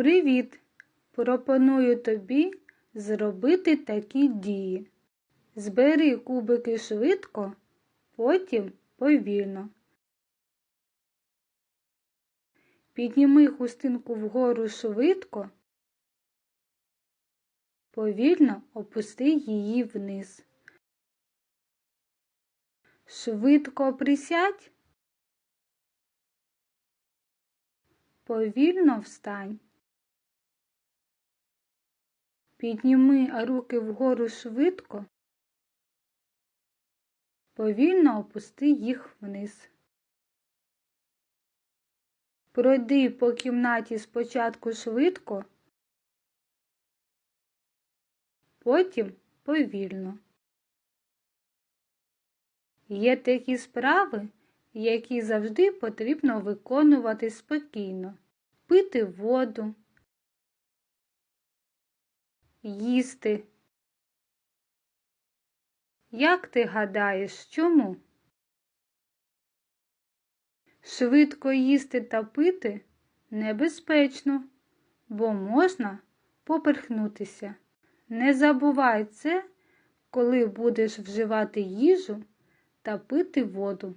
Привіт! Пропоную тобі зробити такі дії. Збери кубики швидко, потім повільно. Підніми хустинку вгору швидко, повільно опусти її вниз. Швидко присядь, повільно встань. Підніми руки вгору швидко, повільно опусти їх вниз. Пройди по кімнаті спочатку швидко, потім повільно. Є такі справи, які завжди потрібно виконувати спокійно, пити воду, їсти. Як ти гадаєш, чому? Швидко їсти та пити небезпечно, бо можна поперхнутися. Не забувай це, коли будеш вживати їжу та пити воду.